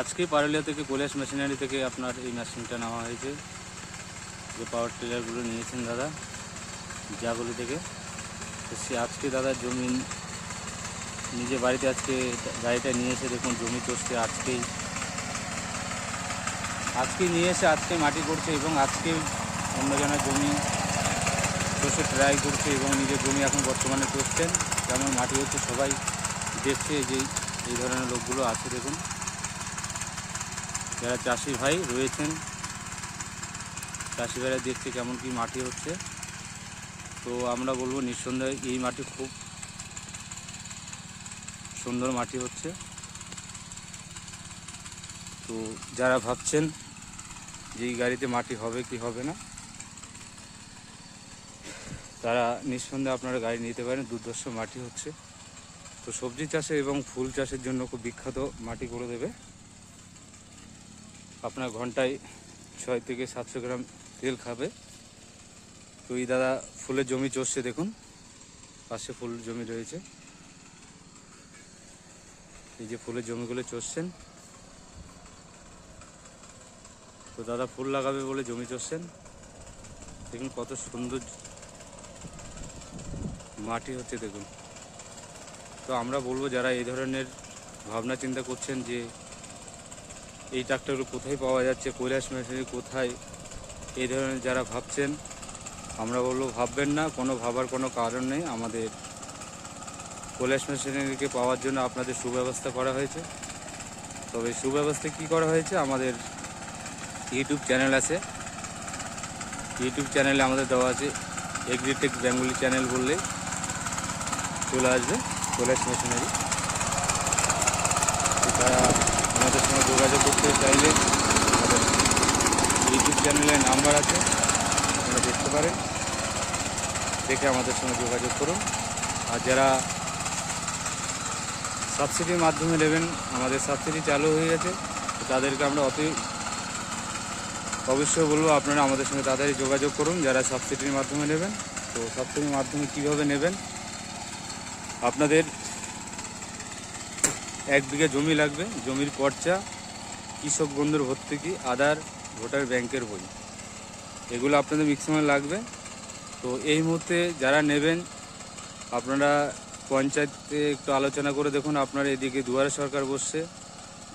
আজকে পারুলিয়া থেকে কৈলাস মেশিনারি থেকে আপনার এই মেশিনটা নেওয়া হয়েছে। যে পাওয়ার টিলারগুলো নিয়েছেন দাদা জাগুলি থেকে। তো সে আজকে দাদা জমি নিজে বাড়িতে আজকে গাড়িটা নিয়ে এসে দেখুন, জমি চষতে আজকেই আজকে নিয়ে এসে আজকে মাটি করছে এবং আজকে অন্যজনের জমি চষে ট্রাই করছে এবং নিজের জমি এখন বর্তমানে চষছেন যেমন মাটি হচ্ছে সবাই দেখছে যে এই ধরনের লোকগুলো আছে, দেখুন। যারা চাষি ভাই রয়েছেন, চাষি ভাইরা দেখছে কেমন কি মাটি হচ্ছে। তো আমরা বলব নিঃসন্দেহে এই মাটি খুব সুন্দর মাটি হচ্ছে। তো যারা ভাবছেন যে এই গাড়িতে মাটি হবে কি হবে না, তারা নিঃসন্দেহে আপনারা গাড়ি নিতে পারেন, দুর্ধর্ষ মাটি হচ্ছে। তো সবজি চাষে এবং ফুল চাষের জন্য খুব বিখ্যাত মাটি করে দেবে। আপনার ঘন্টায় ছয় থেকে সাতশো গ্রাম তেল খাবে। তো এই দাদা ফুলের জমি চষছে দেখুন। পাশে ফুল জমি রয়েছে। এই যে ফুলের জমিগুলো চষছেন তো দাদা ফুল লাগাবে বলে জমি চষছেন দেখুন কত সুন্দর মাটি হচ্ছে দেখুন। তো আমরা বলব যারা এই ধরনের ভাবনা চিন্তা করছেন যে এই ট্রাক্টরগুলো কোথায় পাওয়া যাচ্ছে, কৈলাস মেশিনারি কোথায়, এই ধরনের যারা ভাবছেন, আমরা বলব ভাববেন না, কোনো ভাবার কোনো কারণ নেই। আমাদের কৈলাস মেশিনারিকে পাওয়ার জন্য আপনাদের সুব্যবস্থা করা হয়েছে। তবে সুব্যবস্থা কি করা হয়েছে আমাদের ইউটিউব চ্যানেল আছে। ইউটিউব চ্যানেলে আমাদের দেওয়া আছে এগ্রিটেক বেঙ্গলি চ্যানেল বললে চলে আসবে কৈলাস মেশিনারি। তারা আমাদের সঙ্গে যোগাযোগ করতে চাইলে আমাদের ইউটিউব চ্যানেলের নাম্বার আছে, আপনারা দেখতে পারেন। দেখে আমাদের সঙ্গে যোগাযোগ করুন। আর যারা সাবসিডির মাধ্যমে নেবেন, আমাদের সাবসিডি চালু হয়ে গেছে তাদেরকে আমরা অতি অবশ্যই বলব, আপনারা আমাদের সঙ্গে তাড়াতাড়ি যোগাযোগ করুন, যারা সাবসিডির মাধ্যমে নেবেন। তো সাবসিডির মাধ্যমে কীভাবে নেবেন, আপনাদের এক বিঘা জমি লাগবে, জমির পর্চা কৃষক বন্ধুর ভর্তুকি, আধার, ভোটার ব্যাংকের বই। এগুলো আপনাদের ম্যাক্সিমাম লাগবে। তো এই মুহূর্তে যারা নেবেন, আপনারা পঞ্চায়েতে একটু আলোচনা করে দেখুন, আপনার এদিকে দুয়ারে সরকার বসছে।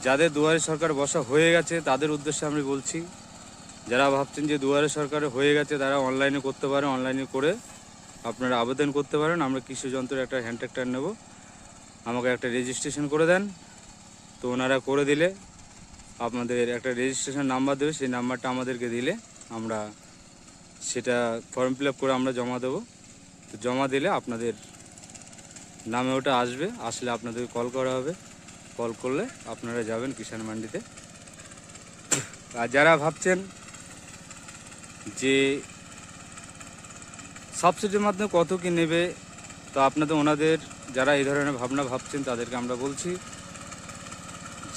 যাদের দুয়ারে সরকার বসা হয়ে গেছে, তাদের উদ্দেশ্যে আমি বলছি, যারা ভাবছেন যে দুয়ারে সরকার হয়ে গেছে, তারা অনলাইনে করতে পারে অনলাইনে করে আপনারা আবেদন করতে পারেন। আমরা কৃষি যন্ত্রের একটা হ্যান্ড ট্র্যাক্টর নেব। আমাকে একটা রেজিস্ট্রেশন করে দেন। তো ওনারা করে দিলে, আপনাদের একটা রেজিস্ট্রেশন নাম্বার দেবে, সেই নাম্বারটা আমাদেরকে দিলে আমরা সেটা ফর্ম ফিল করে আমরা জমা দেবো। তো জমা দিলে আপনাদের নামে ওটা আসবে, আসলে আপনাদেরকে কল করা হবে। কল করলে আপনারা যাবেন কিষাণ মান্ডিতে। আর যারা ভাবছেন যে সাবসিডির মাধ্যমে কত কি নেবে তো আপনাদের ওনাদের যারা এই ধরনের ভাবনা ভাবছেন তাদেরকে আমরা বলছি,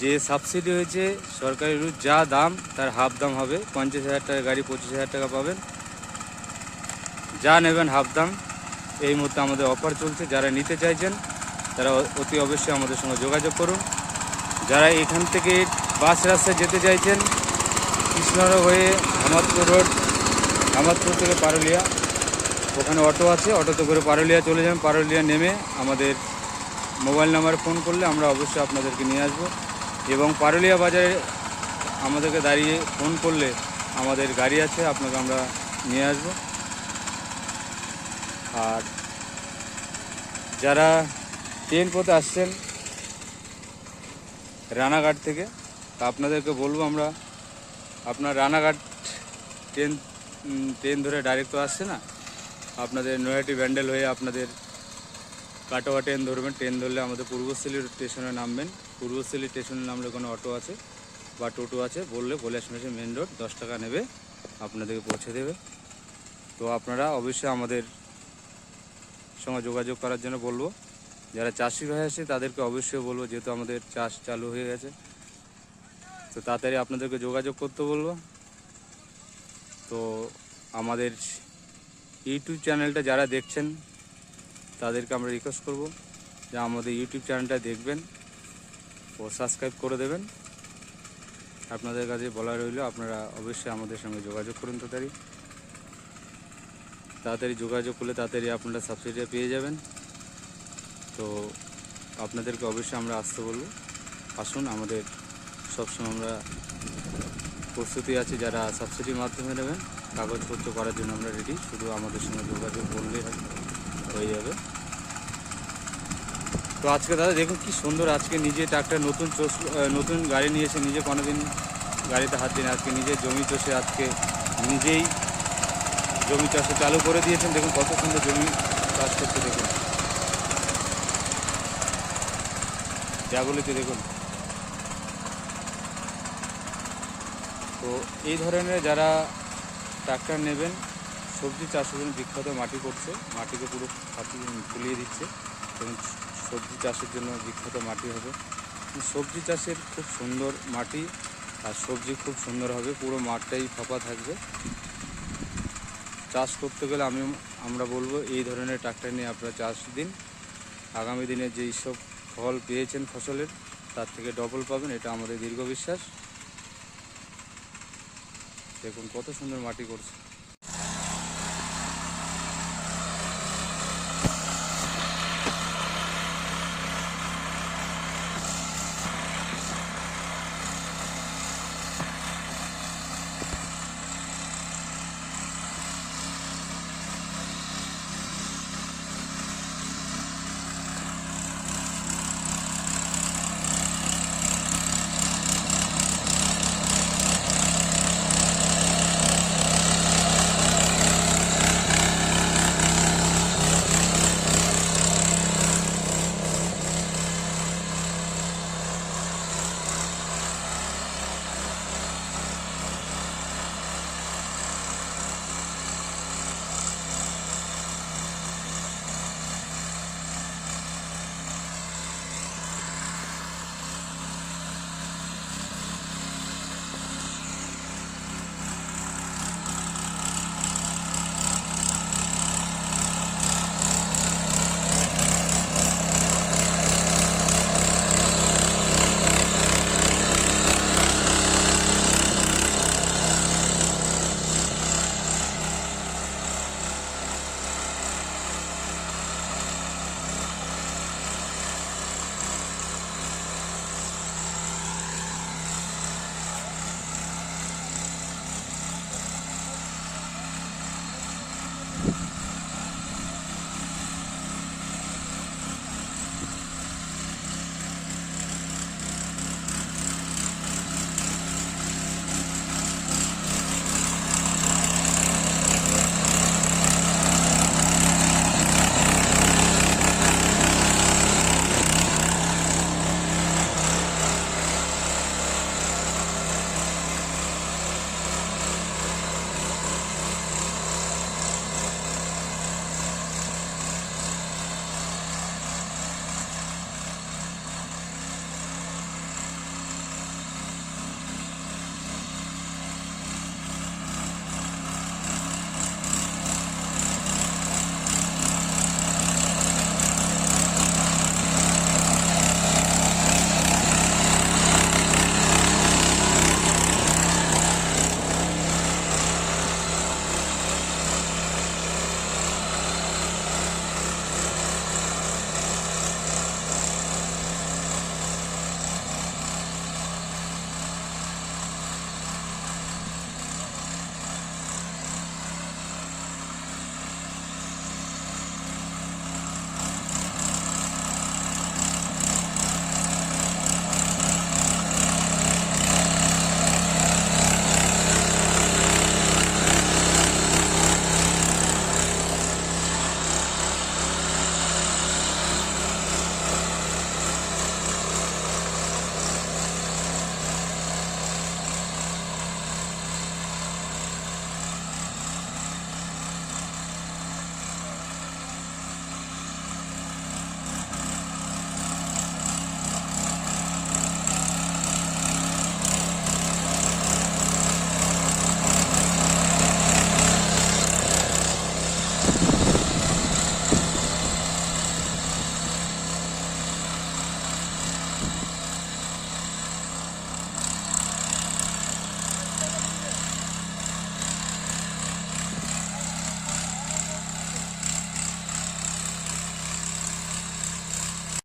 যে সাবসিডি হয়েছে সরকারি রুট যা দাম তার হাফ দাম হবে। পঞ্চাশ হাজার টাকা গাড়ি পঁচিশ হাজার টাকা পাবেন। যা নেবেন হাফ দাম। এই মুহূর্তে আমাদের অফার চলছে। যারা নিতে চাইছেন, তারা অতি অবশ্যই আমাদের সঙ্গে যোগাযোগ করুন। যারা এখান থেকে বাস রাস্তায় যেতে চাইছেন, কৃষ্ণনগর হয়ে হামাদপুর রোড হামাদপুর থেকে পারুলিয়া ওখানে অটো আছে, অটোতে করে পারুলিয়া চলে যাবেন। পারুলিয়া নেমে আমাদের মোবাইল নাম্বারে ফোন করলে আমরা অবশ্যই আপনাদেরকে নিয়ে আসব। এবং পারুলিয়া বাজারে আমাদেরকে দাঁড়িয়ে ফোন করলে আমাদের গাড়ি আছে, আপনাকে আমরা নিয়ে আসব। আর যারা ট্রেন পথে আসছেন রানাঘাট থেকে, তা আপনাদেরকে বলব আমরা, আপনার রানাঘাট ট্রেন ট্রেন ধরে ডাইরেক্ট তো আসছে না আপনাদের নৈহাটি ব্যান্ডেল হয়ে আপনাদের কাটোয়া ট্রেন ধরবেন। ট্রেন ধরলে আমাদের পূর্বস্থলী স্টেশনে নামবেন। পূর্বস্থলী স্টেশনে নামলে কোনো অটো আছে বা টোটো আছে, বললে কৈলাস মেশে মেন রোড, দশ টাকা নেবে, আপনাদেরকে পৌঁছে দেবে। তো আপনারা অবশ্যই আমাদের সঙ্গে যোগাযোগ করার জন্য বলব। যারা চাষি ভাই আছে, তাদেরকে অবশ্যই বলব, যেহেতু আমাদের চাষ চালু হয়ে গেছে। তো তাড়াতাড়ি আপনাদেরকে যোগাযোগ করতে বলব। তো আমাদের ইউটিউব চ্যানেলটা যারা দেখছেন, তাদেরকে আমরা রিকোয়েস্ট করব যে আমাদের ইউটিউব চ্যানেলটা দেখবেন ও সাবস্ক্রাইব করে দেবেন। আপনাদের কাছে বলা রইল, আপনারা অবশ্যই আমাদের সঙ্গে যোগাযোগ করুন তাড়াতাড়ি। তাড়াতাড়ি যোগাযোগ করলে তাড়াতাড়ি আপনারা সাবসিডিটা পেয়ে যাবেন। তো আপনাদেরকে অবশ্যই আমরা আসতে বলব, আসুন আমাদের সবসময় আমরা প্রস্তুতি আছে যারা সাবসিডির মাধ্যমে নেবেন। কাগজপত্র করার জন্য আমরা রেডি শুধু আমাদের সঙ্গে যোগাযোগ করলেই হয়- যাবে। তো আজকে দাদা, দেখুন কি সুন্দর আজকে নিজে ট্রাক্টর নতুন চষ নতুন গাড়ি নিয়েছে, নিজে কোনোদিন গাড়িতে হাত দিন, আজকে নিজে জমি চষে আজকে নিজেই জমি চাষে চালু করে দিয়েছেন। দেখুন কত সুন্দর জমি চাষ করতে দেখুন। জাগুলিতে দেখুন। তো এই ধরনের যারা ট্রাক্টর নেবেন, সবজি চাষের জন্য বিখ্যাত মাটি করছে মাটিকে পুরো ফাটিয়ে ফুলিয়ে দিচ্ছে। এবং সবজি চাষের জন্য বিখ্যাত মাটি হবে। সবজি চাষের খুব সুন্দর মাটি, আর সবজি খুব সুন্দর হবে, পুরো মাঠটাই ফাঁপা থাকবে। চাষ করতে গেলে আমি, আমরা বলব এই ধরনের ট্রাক্টর নিয়ে আপনারা চাষ দিন। আগামী দিনে যেই সব ফল পেয়েছেন ফসলের, তার থেকে ডবল পাবেন, এটা আমাদের দীর্ঘ বিশ্বাস। দেখুন কত সুন্দর মাটি করছে।